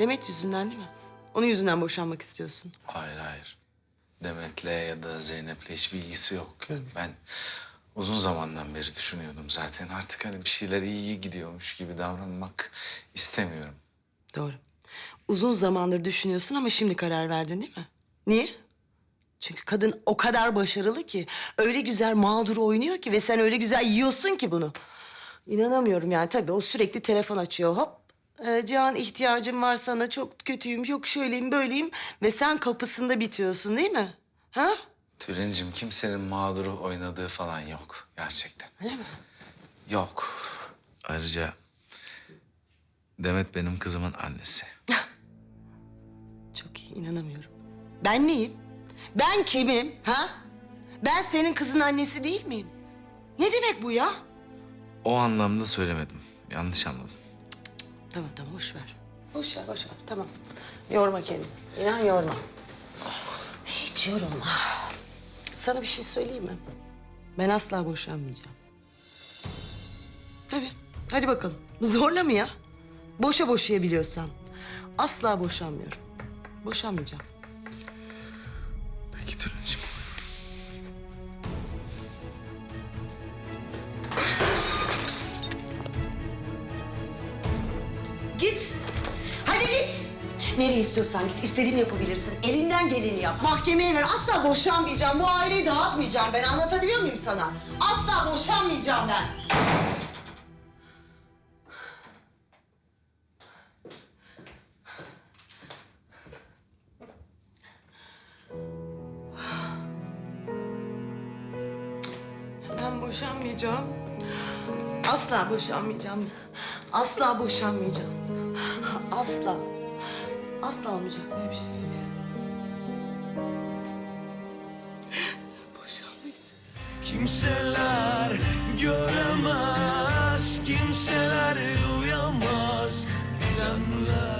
Demet yüzünden değil mi? Onun yüzünden boşanmak istiyorsun. Hayır hayır. Demet'le ya da Zeynep'le hiçbir ilgisi yok. Ben uzun zamandan beri düşünüyordum zaten. Artık hani bir şeyler iyi gidiyormuş gibi davranmak istemiyorum. Doğru. Uzun zamandır düşünüyorsun ama şimdi karar verdin değil mi? Niye? Çünkü kadın o kadar başarılı ki, öyle güzel mağdur oynuyor ki ve sen öyle güzel yiyorsun ki bunu. İnanamıyorum yani tabii o sürekli telefon açıyor hop. Ee, Cihan ihtiyacım var sana çok kötüyüm yok şöyleyim böyleyim ve sen kapısında bitiyorsun değil mi? Ha? Tülin'cim kimsenin mağduru oynadığı falan yok gerçekten. Öyle mi? Yok. Ayrıca Demet benim kızımın annesi. Çok iyi inanamıyorum. Ben neyim? Ben kimim ha? Ben senin kızın annesi değil miyim? Ne demek bu ya? O anlamda söylemedim. Yanlış anladın. Tamam tamam boş ver. Boş ver boş ver tamam. Yorma kendini. İnan yorma. Hiç yorulma. Sana bir şey söyleyeyim mi? Ben asla boşanmayacağım. Tabii. Hadi bakalım. Zorla mı ya? Boşa boşayabiliyorsan. Asla boşanmıyorum. Boşanmayacağım. Git. Hadi git. Nereye istiyorsan git. İstediğini yapabilirsin. Elinden geleni yap. Mahkemeye ver. Asla boşanmayacağım. Bu aileyi dağıtmayacağım ben. Anlatabiliyor muyum sana? Asla boşanmayacağım ben. Ben boşanmayacağım. Asla boşanmayacağım. Asla boşanmayacağım. Asla. Asla olmayacak bir şey. Boşanmayacağım. Kimseler göremez, kimseler duyamaz Bilenler